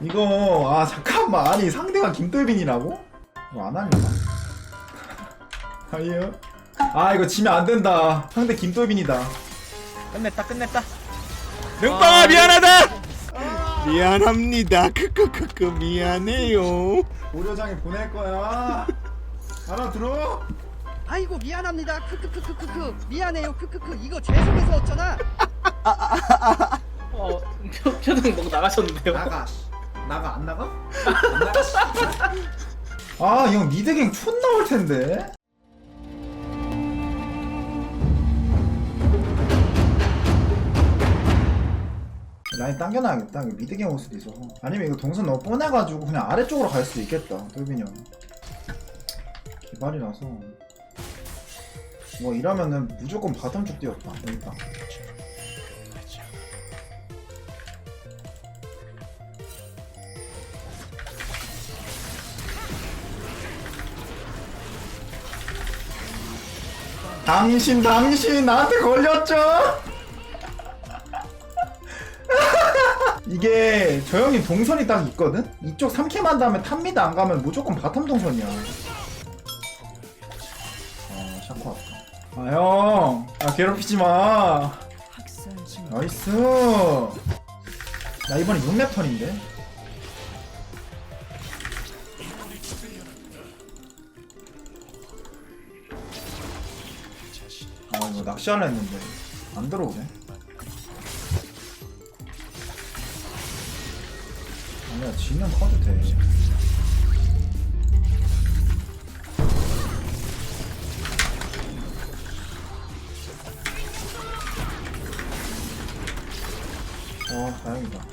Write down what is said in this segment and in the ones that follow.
이거 아 잠깐만 아니 상대가 김돌빈이라고? 이거 안 할려나? 아니요 아 이거 지면 안 된다 상대 김돌빈이다 끝냈다 끝냈다 능빵아 미안하다. 미안합니다. 크크크크 미안해요. 고려장에 보낼 거야 알아들어? 아이고 미안합니다. 크크크크크크 미안해요. 크크크 이거 죄송해서 어쩌나. 어 표, 표정 보고 나가셨는데요 나가 나가 안 나가? 안 나가? 아 형 미드갱 촌 나올 텐데? 라인 당겨놔야겠다. 미드갱 올 수도 있어서. 아니면 이거 동선 너무 뻔해가지고 그냥 아래쪽으로 갈 수도 있겠다 돌빈이 형. 기발이라서. 뭐 이러면은 무조건 바텀 쪽 뛰었다 일단 당신 당신 나한테 걸렸죠? 이게 저 형님 동선이 딱 있거든? 이쪽 3캠 한 다음에 탑미드 안 가면 무조건 바텀 동선이야. 아 샤코 왔다. 아형. 아 괴롭히지 마. 나이스. 나 이번에 6렙 턴인데 아 이거 낚시하려 했는데. 안 들어오네. 아니야 지면 커도 돼. 어 다행이다.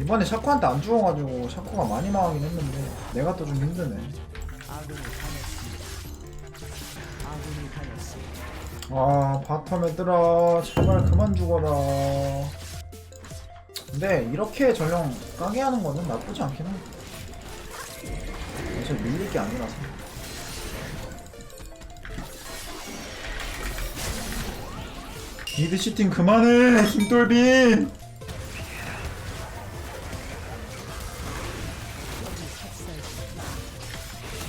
이번에 샤코한테 안 죽어가지고 샤코가 많이 망하긴 했는데 내가 또 좀 힘드네 아 바텀 얘들아 제발 그만 죽어라. 근데 이렇게 전령 까게 하는 거는 나쁘지 않긴 해. 어차피 밀릴 게 아니라서. 미드 시팅 그만해 김돌빈!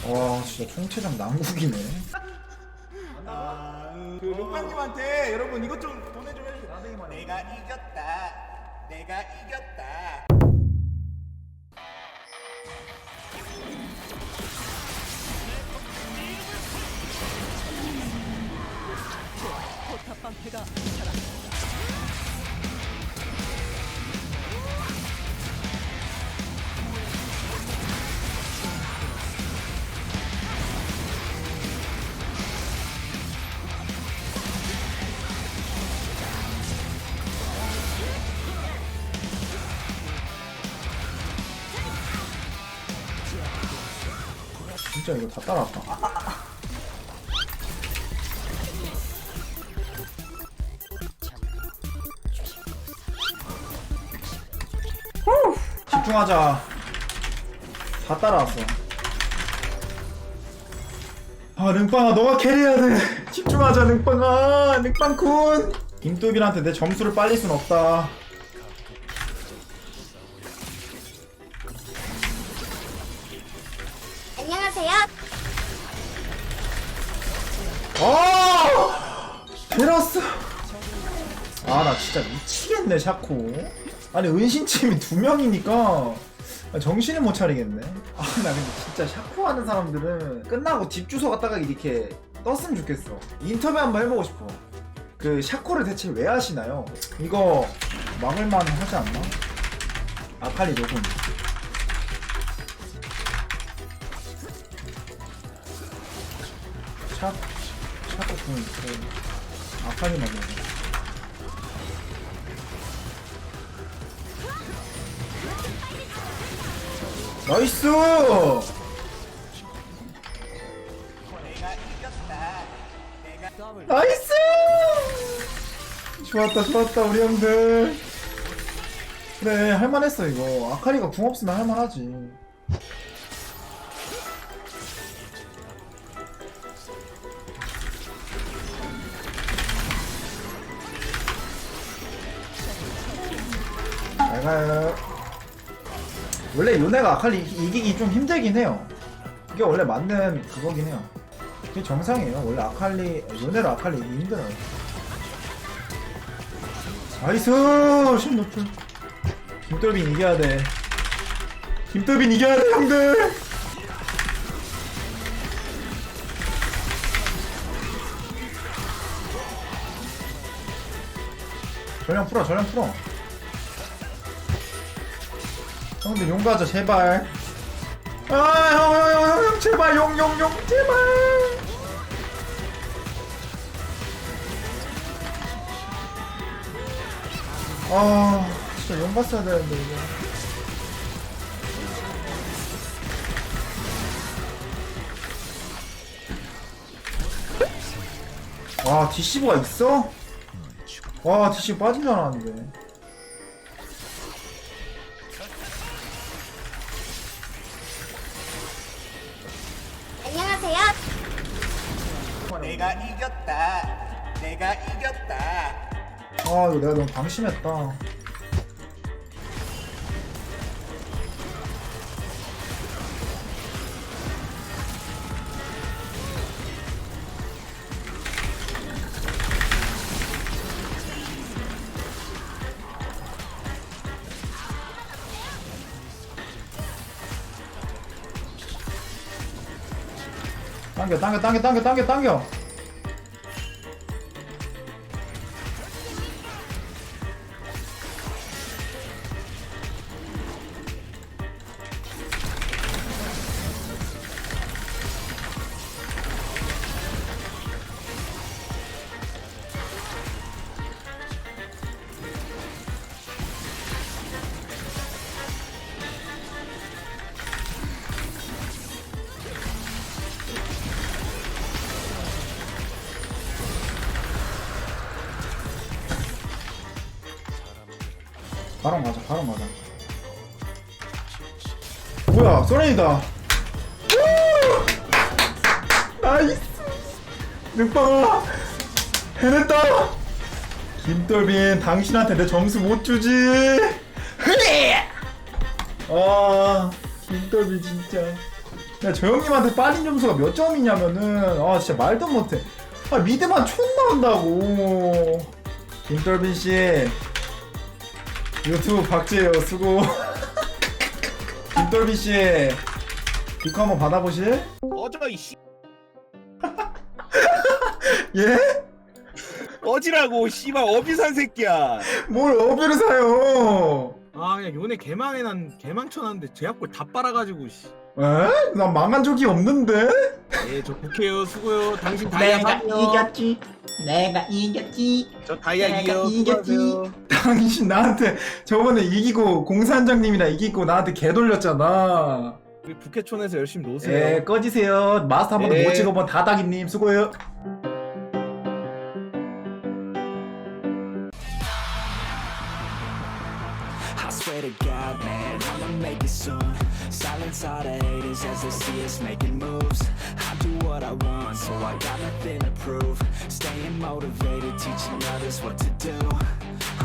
와 진짜 총체적 난국이네 그 능빵님한테 여러분 이것 좀 보내 좀 해주세요. 내가 이겼다. 내가 이겼다. 진짜 이거 다 따라왔다. 후! 집중하자. 다 따라왔어. 아, 능빵아, 너가 캐리해야 돼. 집중하자, 능빵아. 능빵쿤. 김뚜빈한테 내 점수를 빨릴 순 없다. 아! 테라스. 아, 나 진짜 미치겠네, 샤코. 아니, 은신팀이 두 명이니까 정신을 못 차리겠네. 아, 나 근데 진짜 샤코 하는 사람들은 끝나고 집 주소 갖다가 이렇게 떴으면 좋겠어. 인터뷰 한번 해보고 싶어. 그 샤코를 대체 왜 하시나요? 이거 막을만 하지 않나? 아칼리 녹음. 샤, 샤코 군, 그, 아칼리 막이야. 나이스! 나이스! 좋았다, 좋았다, 우리 형들. 그래, 할만했어, 이거. 아카리가 궁 없으면 할만하지. 잘 가요. 원래 요네가 아칼리 이- 이기기 좀 힘들긴 해요. 이게 원래 맞는 그거긴 해요. 이게 정상이에요. 원래 아칼리 요네로 아칼리 이기 힘들어요. 나이스 신노플. 김돌빈 이겨야 돼. 김돌빈 이겨야 돼 형들. 전령 풀어 전령 풀어. 형들 용 가자 제발. 아형형 형 제발 용 용 용 제발. 아 진짜 용 갔어야 되는데 이거. 와 디시브가 있어? 와 디시브 빠진 줄 알았는데. 이겼다. 내가 이겼다. 아 이거 내가 너무 방심했다. 당겨 당겨 당겨 당겨 당겨 당겨 바로 맞아 바로 맞아. 뭐야 소렌이다. 나이스. 능빵아 해냈다. 김돌빈 당신한테 내 점수 못 주지. 아 김돌빈 진짜. 야, 저 형님한테 빠진 점수가 몇 점이냐면은 아 진짜 말도 못해. 아 미드만 촌 나온다고. 김돌빈 씨 유튜브 박제요 수고 김돌비 씨 비코 한번 받아보실? 어저 이씨 예? 어지라고 씨발 어비산 새끼야 뭘 어비를 사요? 아 그냥 요네 개망해 난 개망쳐놨는데 제압골 다 빨아가지고 씨. 에? 난 망한 적이 없는데? 예저 복해요 수고요 당신 다이아 내가 사요. 이겼지 내가 이겼지 저 내가 이겼지. 수고하세요 당신 나한테 저번에 이기고 공사장님이랑 이기고 나한테 개 돌렸잖아 우리 북해촌에서 열심히 노세요 예 꺼지세요 마스터 한 번도 예. 못 찍어본 다닥이님 수고해요 I swear to God, man, I'ma make it soon. Silence all the haters as they see us making moves. I do what I want, so I got nothing to prove. Staying motivated, teaching others what to do.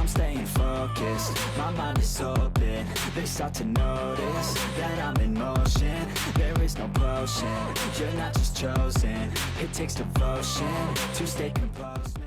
Staying focused, my mind is open. They start to notice that I'm in motion. There is no potion, you're not just chosen. It takes devotion to stay composed.